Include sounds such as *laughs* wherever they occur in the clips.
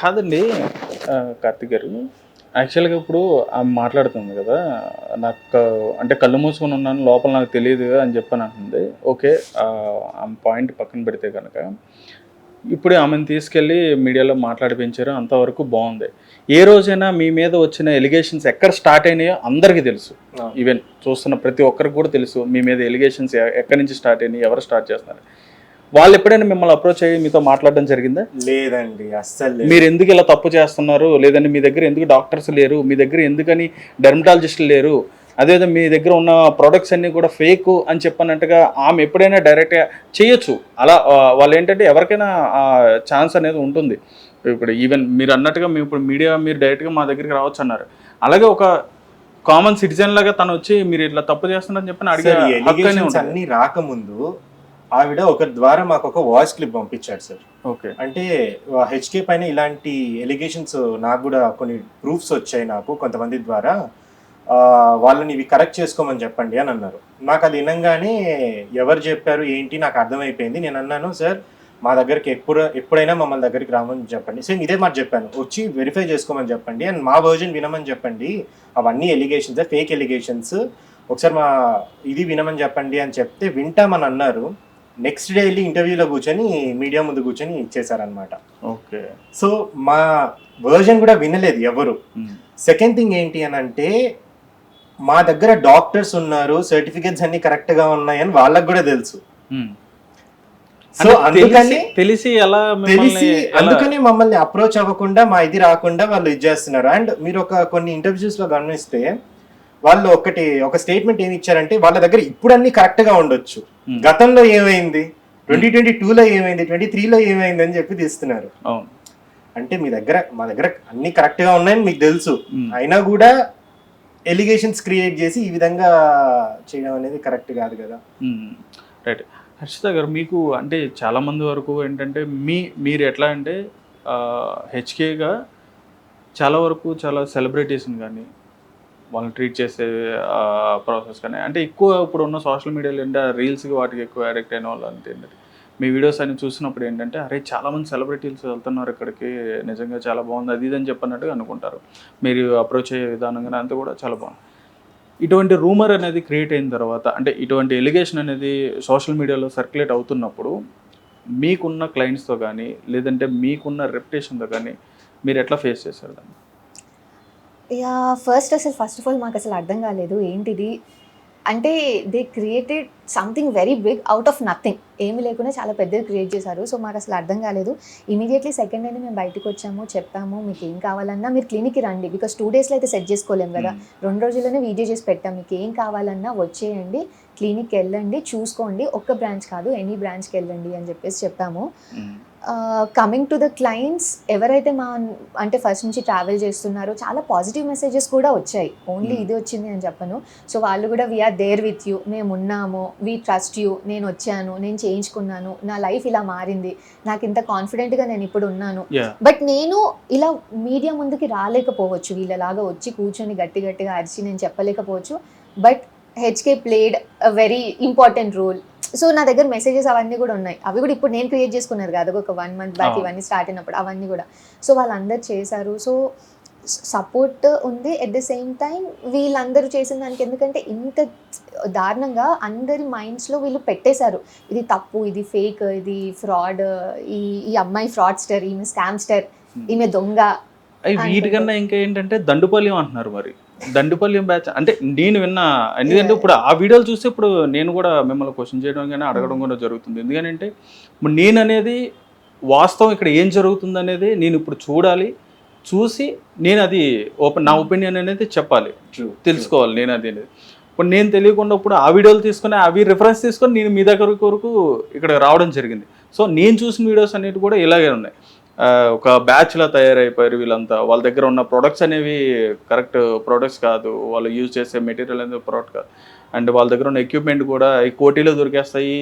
కాదండి కార్తిక్ గారు. యాక్చువల్గా ఇప్పుడు ఆమె మాట్లాడుతుంది కదా నాకు అంటే కళ్ళు మూసుకొని ఉన్నాను లోపల నాకు తెలియదు అని చెప్పని అంటుంది. ఓకే ఆ, ఆమె పాయింట్ పక్కన పెడితే కనుక ఇప్పుడు ఆమెను తీసుకెళ్ళి మీడియాలో మాట్లాడిపించారు అంతవరకు బాగుంది. ఏ రోజైనా మీ మీద వచ్చిన ఎలిగేషన్స్ ఎక్కడ స్టార్ట్ అయినాయో అందరికీ తెలుసు. ఈవెన్ చూస్తున్న ప్రతి ఒక్కరికి కూడా తెలుసు మీ మీద ఎలిగేషన్స్ ఎక్కడి నుంచి స్టార్ట్ అయినాయి ఎవరు స్టార్ట్ చేస్తున్నారు. వాళ్ళు ఎప్పుడైనా మిమ్మల్ని అప్రోచ్ అయ్యి మీతో మాట్లాడడం జరిగిందా? లేదండి అస్సలు మీరు ఎందుకు ఇలా తప్పు చేస్తున్నారు? లేదంటే మీ దగ్గర ఎందుకు డాక్టర్స్ లేరు? మీ దగ్గర ఎందుకని డెర్మటాలజిస్టులు లేరు? అదేవిధంగా మీ దగ్గర ఉన్న ప్రొడక్ట్స్ అన్నీ కూడా ఫేక్ అని చెప్పినట్టుగా ఆమె ఎప్పుడైనా డైరెక్ట్గా చేయొచ్చు. అలా వాళ్ళు ఏంటంటే ఎవరికైనా ఛాన్స్ అనేది ఉంటుంది. ఇప్పుడు ఈవెన్ మీరు అన్నట్టుగా మేము ఇప్పుడు మీడియా మీరు డైరెక్ట్గా మా దగ్గరికి రావచ్చు అన్నారు. అలాగే ఒక కామన్ సిటిజన్ లాగా తను వచ్చి మీరు ఇట్లా తప్పు చేస్తున్నారని చెప్పి అడిగే సార్, ఈ హక్కు అనేది allegations ఉంటుంది. అన్ని రాకముందు ఆవిడ ఒకరి ద్వారా మాకు ఒక వాయిస్ క్లిప్ పంపించాడు సార్ ఓకే. అంటే హెచ్కే పైన ఇలాంటి ఎలిగేషన్స్ నాకు కూడా కొన్ని ప్రూఫ్స్ వచ్చాయి నాకు కొంతమంది ద్వారా. వాళ్ళని ఇవి కరెక్ట్ చేసుకోమని చెప్పండి అని అన్నారు. నాకు అది వినంగానే ఎవరు చెప్పారు ఏంటి నాకు అర్థమైపోయింది. నేను అన్నాను సార్ మా దగ్గరికి ఎప్పుడు ఎప్పుడైనా మమ్మల్ని దగ్గరికి రామని చెప్పండి. సేమ్ ఇదే మాట చెప్పాను వచ్చి వెరిఫై చేసుకోమని చెప్పండి అండ్ మా వర్జన్ వినమని చెప్పండి. అవన్నీ ఎలిగేషన్స్ ఫేక్ ఎలిగేషన్స్ ఒకసారి మా ఇది వినమని చెప్పండి అని చెప్తే వింటామని అన్నారు. నెక్స్ట్ డే వెళ్ళి ఇంటర్వ్యూలో కూర్చొని మీడియా ముందు కూర్చొని ఇచ్చేసారనమాట ఓకే. సో మా వర్జన్ కూడా వినలేదు ఎవరు. సెకండ్ థింగ్ ఏంటి అని అంటే మా దగ్గర డాక్టర్స్ ఉన్నారు సర్టిఫికేట్స్ అన్ని కరెక్ట్గా ఉన్నాయని వాళ్ళకి కూడా తెలుసు. ఉమ్. సో అందుకని తెలిసి- ఎలా తెలిసి అందుకని మమ్మల్ని అప్రోచ్ అవ్వకుండా మా ఇది రాకుండా వాళ్ళు ఇది చేస్తున్నారు. అండ్ మీరు ఒక కొన్ని ఇంటర్వ్యూస్లో గమనిస్తే వాళ్ళు ఒకటి ఒక స్టేట్మెంట్ ఏమి ఇచ్చారంటే వాళ్ళ దగ్గర ఇప్పుడు అన్ని కరెక్ట్గా ఉండొచ్చు. గతంలో ఏమైంది? ట్వంటీ ట్వంటీ లో ఏమైంది? ట్వంటీ త్రీలో ఏమైంది అని చెప్పి తీస్తున్నారు. అంటే మీ దగ్గర మా దగ్గర అన్ని కరెక్ట్గా ఉన్నాయని మీకు తెలుసు. అయినా కూడా ఎలిగేషన్స్ క్రియేట్ చేసి ఈ విధంగా చేయడం అనేది కరెక్ట్ కాదు కదా. రైట్ హర్షిత గారు మీకు అంటే చాలా మంది వరకు ఏంటంటే మీ మీరు ఎట్లా అంటే హెచ్కేగా చాలా వరకు చాలా సెలబ్రిటీస్ని కానీ వాళ్ళని ట్రీట్ చేసే ప్రాసెస్ కానీ అంటే ఎక్కువ ఇప్పుడు ఉన్న సోషల్ మీడియాలో ఏంటంటే రీల్స్కి వాటికి ఎక్కువ అడిక్ట్ అయిన వాళ్ళు అంటే ఏంటంటే మీ వీడియోస్ అన్ని చూసినప్పుడు ఏంటంటే అరే చాలామంది సెలబ్రిటీస్ వెళ్తున్నారు ఇక్కడికి నిజంగా చాలా బాగుంది అది ఇది అని చెప్పినట్టుగా అనుకుంటారు. మీరు అప్రోచ్ అయ్యే విధానం కానీ అంతా కూడా చాలా బాగుంది. ఇటువంటి రూమర్ అనేది క్రియేట్ అయిన తర్వాత అంటే ఇటువంటి ఎలిగేషన్ అనేది సోషల్ మీడియాలో సర్క్యులేట్ అవుతున్నప్పుడు మీకున్న క్లయింట్స్తో కానీ లేదంటే మీకున్న రెప్యుటేషన్తో కానీ మీరు ఎట్లా ఫేస్ చేశారు దాన్ని? యా ఫస్ట్ అసలు ఫస్ట్ ఆఫ్ ఆల్ మాకు అసలు అర్థం కాలేదు ఏంటిది? అంటే they created something very big out of nothing ఏమీ లేకుండా చాలా పెద్దది క్రియేట్ చేశారు. సో మాకు అసలు అర్థం కాలేదు. ఇమీడియట్లీ సెకండ్ డేనే మేము బయటకు వచ్చాము చెప్పాము మీకు ఏం కావాలన్నా మీరు క్లినిక్కి రండి. బికాస్ టూ డేస్లో అయితే సెట్ చేసుకోలేము కదా. రెండు రోజుల్లోనే వీడియో చేసి పెట్టాం. మీకు ఏం కావాలన్నా వచ్చేయండి క్లినిక్కి వెళ్ళండి చూసుకోండి. ఒక్క బ్రాంచ్ కాదు ఎనీ బ్రాంచ్కి వెళ్ళండి అని చెప్పేసి చెప్పాము. Hmm. Coming to the clients ఎవరైతే మా అంటే ఫస్ట్ నుంచి ట్రావెల్ చేస్తున్నారో చాలా పాజిటివ్ మెసేజెస్ కూడా వచ్చాయి. Only Hmm. ఇది వచ్చింది అని చెప్పను. సో వాళ్ళు కూడా వీఆర్ దేర్ విత్ యూ మేము ఉన్నాము. వీ ట్రస్ట్ యూ నేను వచ్చాను. నేను చేయించుకున్నాను. నా లైఫ్ ఇలా మారింది. నాకు ఇంత కాన్ఫిడెంట్గా నేను ఇప్పుడు ఉన్నాను. బట్ నేను ఇలా మీడియా ముందుకి రాలేకపోవచ్చు. వీళ్ళలాగా వచ్చి కూర్చొని గట్టి గట్టిగా అరిచి నేను చెప్పలేకపోవచ్చు. But HK played a very important role so నా దగ్గర మెసేజెస్ అవన్నీ కూడా ఉన్నాయి. అవి కూడా ఇప్పుడు నేను క్రియేట్ చేసుకున్నారు కదా. ఒక వన్ మంత్ బ్యాక్. ఇవన్నీ స్టార్ట్ అయినప్పుడు అవన్నీ కూడా. సో వాళ్ళందరూ చేశారు. సో సపోర్ట్ ఉంది. ఎట్ ద సేమ్ టైం వీళ్ళందరూ చేసిన దానికి ఎందుకంటే ఇంత దారుణంగా అందరి మైండ్స్లో వీళ్ళు పెట్టేశారు. ఇది తప్పు ఇది ఫేక్ ఇది ఫ్రాడ్ ఈ ఈ అమ్మాయి ఫ్రాడ్స్టర్ ఈమె స్కామ్స్టర్ ఈమె దొంగ వీటికన్నా ఇంకా ఏంటంటే దండుపల్యం అంటున్నారు మరి. దండుపల్యం బ్యాచ్ అంటే నేను విన్నా ఎందుకంటే ఇప్పుడు ఆ వీడియోలు చూస్తే ఇప్పుడు నేను కూడా మిమ్మల్ని క్వశ్చన్ చేయడం కానీ అడగడం కూడా జరుగుతుంది. ఎందుకంటే ఇప్పుడు నేను అనేది వాస్తవం ఇక్కడ ఏం జరుగుతుంది అనేది నేను ఇప్పుడు చూడాలి. చూసి నేను అది ఓపెన్ నా ఒపీనియన్ అనేది చెప్పాలి. తెలుసుకోవాలి నేను అది అనేది. ఇప్పుడు నేను తెలియకుండా ఇప్పుడు ఆ వీడియోలు తీసుకొని అవి రిఫరెన్స్ తీసుకొని నేను మీ దగ్గర వరకు ఇక్కడ రావడం జరిగింది. సో నేను చూసిన వీడియోస్ అనేవి కూడా ఇలాగే ఉన్నాయి. ఒక బ్యాచ్లా తయారైపోయారు వీళ్ళంతా. వాళ్ళ దగ్గర ఉన్న ప్రొడక్ట్స్ అనేవి కరెక్ట్ ప్రొడక్ట్స్ కాదు. వాళ్ళు యూజ్ చేసే మెటీరియల్ అనేది ప్రోడక్ట్ కాదు. అండ్ వాళ్ళ దగ్గర ఉన్న ఎక్విప్మెంట్ కూడా ఈ కోటీలో దొరికేస్తాయి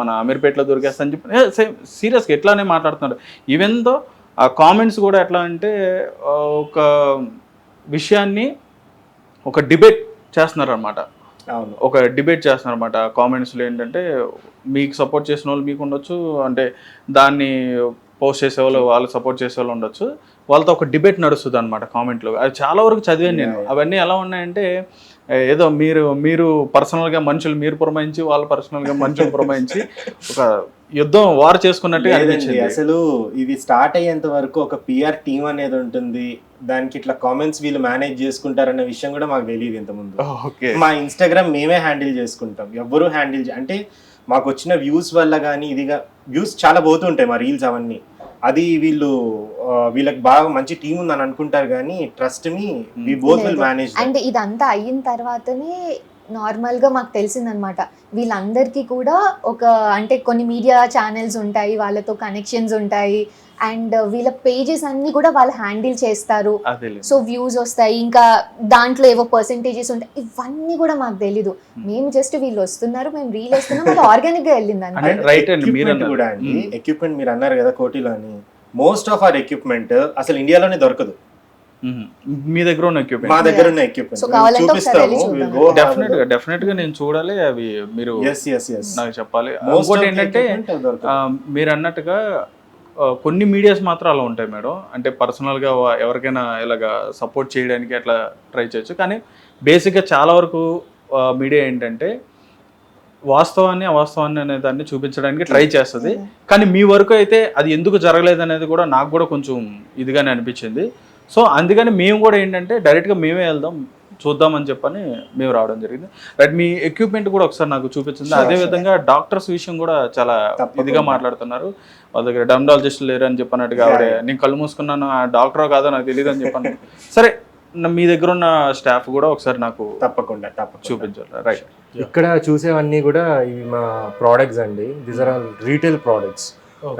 మన అమీర్పేటలో దొరికేస్తాయి అని చెప్పి సేమ్ సీరియస్గా ఎట్లానే మాట్లాడుతున్నారు. ఈవెన్ దో ఆ కామెంట్స్ కూడా ఎట్లా అంటే ఒక విషయాన్ని ఒక డిబేట్ చేస్తున్నారు అనమాట అవును. ఒక డిబేట్ చేస్తున్నారు అనమాట కామెంట్స్లో ఏంటంటే మీకు సపోర్ట్ చేసిన వాళ్ళు మీకు ఉండొచ్చు. అంటే దాన్ని పోస్ట్ చేసేవాళ్ళు వాళ్ళు సపోర్ట్ చేసే వాళ్ళు ఉండొచ్చు. వాళ్ళతో ఒక డిబేట్ నడుస్తుంది అనమాట కామెంట్లో. అది చాలా వరకు చదివాను నేను. అవన్నీ ఎలా ఉన్నాయంటే ఏదో మీరు మీరు పర్సనల్గా మనుషులు మీరు పురమాయించి వాళ్ళు పర్సనల్గా మనుషులు పురమాయించి ఒక యుద్ధం వారు చేసుకున్నట్టుగా అనిపించింది. అసలు ఇది స్టార్ట్ అయ్యేంత వరకు ఒక పిఆర్ టీం అనేది ఉంటుంది. దానికి ఇట్లా కామెంట్స్ వీళ్ళు మేనేజ్ చేసుకుంటారన్న విషయం కూడా మాకు తెలియదు ఇంతకుముందు. ఓకే మా ఇన్స్టాగ్రామ్ మేమే హ్యాండిల్ చేసుకుంటాం. ఎవ్వరూ హ్యాండిల్ అంటే మాకు వచ్చిన వ్యూస్ వల్ల కానీ ఇదిగా వ్యూస్ చాలా పోతుంటాయి మా రీల్స్ అవన్నీ. అది వీళ్ళు వీళ్ళకి బాగా మంచి టీం ఉందని అనుకుంటారు కానీ trust me we both will. Manage and ఇదంతా అయిన తర్వాతనే నార్మల్గా మాకు తెలిసిందనమాట. వీళ్ళందరికీ కూడా ఒక అంటే కొన్ని మీడియా ఛానల్స్ ఉంటాయి వాళ్ళతో కనెక్షన్స్ ఉంటాయి. అండ్ వీళ్ళ పేజెస్ అన్ని కూడా వాళ్ళు హ్యాండిల్ చేస్తారు. సో వ్యూస్ వస్తాయి. ఇంకా దాంట్లో ఏవో పర్సంటేజెస్ ఉంటాయి. ఇవన్నీ కూడా మాకు తెలీదు. మేము జస్ట్ వీళ్ళు వస్తున్నారు మేము రీల్ వేస్తున్నాం అది ఆర్గానిక్గా వెళ్ళింది అంతే అంటే రైట్ అండి. మీరు ఎక్విప్మెంట్ మీరు అన్నారు కదా కోటిలో అని మోస్ట్ ఆఫ్ అవర్ ఎక్విప్మెంట్ అసలు ఇండియాలోనే దొరకదు. మీ దగ్గర ఉన్న మా ఎక్విప్మెంట్ దగ్గర ఉన్న ఎక్విప్మెంట్ చూద్దాం. డెఫినెట్గా డెఫినెట్గా నేను చూడాలి అవి మీరు నాకు చెప్పాలి. మోస్ట్ ఇంకోటి ఏంటంటే మీరు అన్నట్టుగా కొన్ని మీడియాస్ మాత్రం అలా ఉంటాయి మేడం. అంటే పర్సనల్గా ఎవరికైనా ఇలాగా సపోర్ట్ చేయడానికి అట్లా ట్రై చేయొచ్చు. కానీ బేసిక్గా చాలా వరకు మీడియా ఏంటంటే వాస్తవాన్ని అవాస్తవాన్ని అనే దాన్ని చూపించడానికి ట్రై చేస్తుంది. కానీ మీ వరకు అయితే అది ఎందుకు జరగలేదు అనేది కూడా నాకు కూడా కొంచెం ఇదిగానే అనిపించింది. సో అందుకని మేము కూడా ఏంటంటే డైరెక్ట్గా మేమే వెళ్దాం చూద్దామని చెప్పని మేము రావడం జరిగింది. రైట్ మీ ఎక్విప్మెంట్ కూడా ఒకసారి నాకు చూపించింది Sure, అదే sure. విధంగా డాక్టర్స్ విషయం కూడా చాలా. ఇదిగా మాట్లాడుతున్నారు. వాళ్ళ దగ్గర డర్మటాలజిస్ట్ లేరు అని చెప్పినట్టుగా ఆవిడ. నేను కళ్ళు మూసుకున్నాను ఆ డాక్టరో కాదో నాకు తెలియదు అని చెప్పాను. సరే మీ దగ్గర ఉన్న స్టాఫ్ కూడా ఒకసారి నాకు తప్పకుండా తప్పకుండా. చూపించాలి. రైట్ ఇక్కడ చూసేవన్నీ కూడా ఇవి మా ప్రోడక్ట్స్ అండి. These are all retail products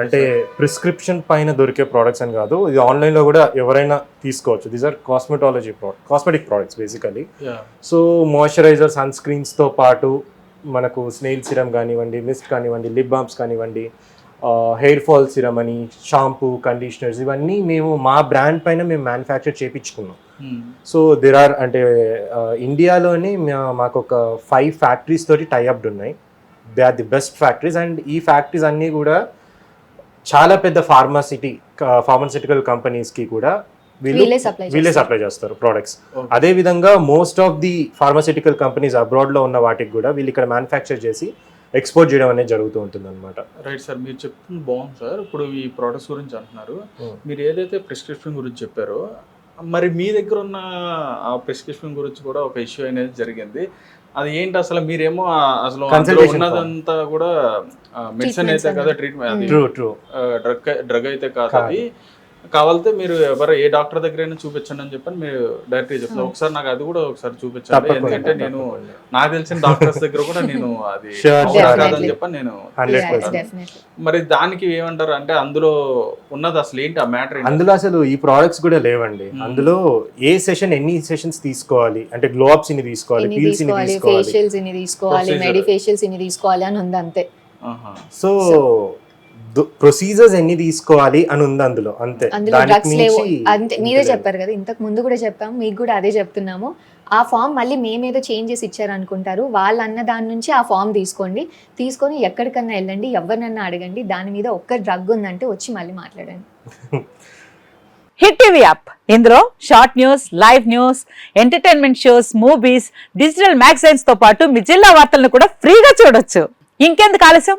అంటే ప్రిస్క్రిప్షన్ పైన దొరికే ప్రోడక్ట్స్ అని కాదు. ఇది ఆన్లైన్లో కూడా ఎవరైనా తీసుకోవచ్చు. These are cosmetology product cosmetic products basically so moisturiser sun స్క్రీన్స్తో పాటు మనకు స్నేల్ సిరం కానివ్వండి మిస్ట్ కానివ్వండి లిప్ బామ్స్ కానివ్వండి హెయిర్ ఫాల్ సిరం అని షాంపూ కండిషనర్స్ ఇవన్నీ మేము మా బ్రాండ్ పైన మేము మ్యానుఫ్యాక్చర్ చేయించుకున్నాం సో దెర్ ఆర్ అంటే ఇండియాలోనే మాకు ఒక ఫైవ్ ఫ్యాక్టరీస్ తోటి టైఅప్ ఉన్నాయి. They are the best factories and ఈ ఫ్యాక్టరీస్ అన్నీ కూడా చాలా పెద్ద ఫార్మాసిటీ ఫార్మాసిటికల్ కంపెనీస్కి కూడా వీళ్ళు. సప్లై చేస్తారు ప్రోడక్ట్స్. అదే విధంగా most of the pharmaceutical companies అబ్రాడ్లో ఉన్న వాటికి కూడా వీళ్ళు ఇక్కడ మ్యానుఫ్యాక్చర్ చేసి ఎక్స్పోర్ట్ చేయడం అనేది జరుగుతూ ఉంటుంది అనమాట రైట్ సార్ మీరు చెప్తుంది బాగుంది సార్ ఇప్పుడు ఈ ప్రోడక్ట్స్ గురించి అంటున్నారు Hmm. మీరు ఏదైతే ప్రిస్క్రిప్షన్ గురించి చెప్పారో మరి మీ దగ్గర ఉన్న ఆ ప్రిస్క్రిప్షన్ గురించి కూడా ఒక ఇష్యూ అనేది జరిగింది అది ఏంటి అసలు మీరేమో అసలు అందులో ఉన్నదంతా కూడా మెడిసిన్ అయితే కదా. ట్రీట్మెంట్ అది ట్రూ ట్రూ డ్రగ్ డ్రగ్ అయితే కాదు కాదు. అది కావాలంటే మీరు ఎవరు ఏ డాక్టర్ దగ్గరైనా చూపించండి అని చెప్పని మీరు డైరెక్ట్ చెప్తారు ఒకసారి నాకు అది కూడా ఒకసారి చూపించండి. తప్పకుండా ఎందుకంటే నేను. నాకు తెలిసిన డాక్టర్స్ దగ్గర కూడా నేను అది. *laughs* కాదని చెప్పని నేను 100%. డెఫినెట్లీ మరి దానికి ఏమంటారు? అంటే అందులో ఉన్నది అసలు ఏంటి ఆ మ్యాటర్ అందులో అసలు ఈ ప్రోడక్ట్స్ కూడా లేవండి. Hmm. అందులో ఏ సెషన్ ఎన్ని సెషన్స్ తీసుకోవాలి? అంటే గ్లోబ్స్ ఇన్ని తీసుకోవాలి పీల్స్ ఇన్ని తీసుకోవాలి తీసుకోవాలి? ఫేషియల్స్ ఇన్ని తీసుకోవాలి Procedure. మెడి ఫేషియల్స్ ఇన్ని తీసుకోవాలి అని ఉంది అంతే. సో ప్రొసీజర్స్ ఎన్ని తీసుకోవాలి అని ఉంది అందులో అంతే. అందులో దానికి డ్రగ్స్ లేవు. మించి అంతే మీరే. చెప్పారు కదా ఇంతకు ముందు కూడా చెప్పాము మీకు కూడా అదే చెప్తున్నాము. ఆ ఫామ్ మళ్ళీ మేమేదో చేంజ్ చేసి ఇచ్చారు అనుకుంటారు వాళ్ళు అన్న దాని నుంచి ఆ ఫామ్ తీసుకోండి. తీసుకొని ఎక్కడికన్నా వెళ్ళండి ఎవరినన్నా అడగండి దాని మీద ఒక్క డ్రగ్ ఉందంటే వచ్చి మళ్ళీ మాట్లాడండి. Hit TV app. ఇందులో short news live news entertainment shows movies digital మ్యాగజైన్స్తో పాటు మీ జిల్లా వార్తలను కూడా ఫ్రీగా చూడొచ్చు. ఇంకెందుకు ఆలస్యం?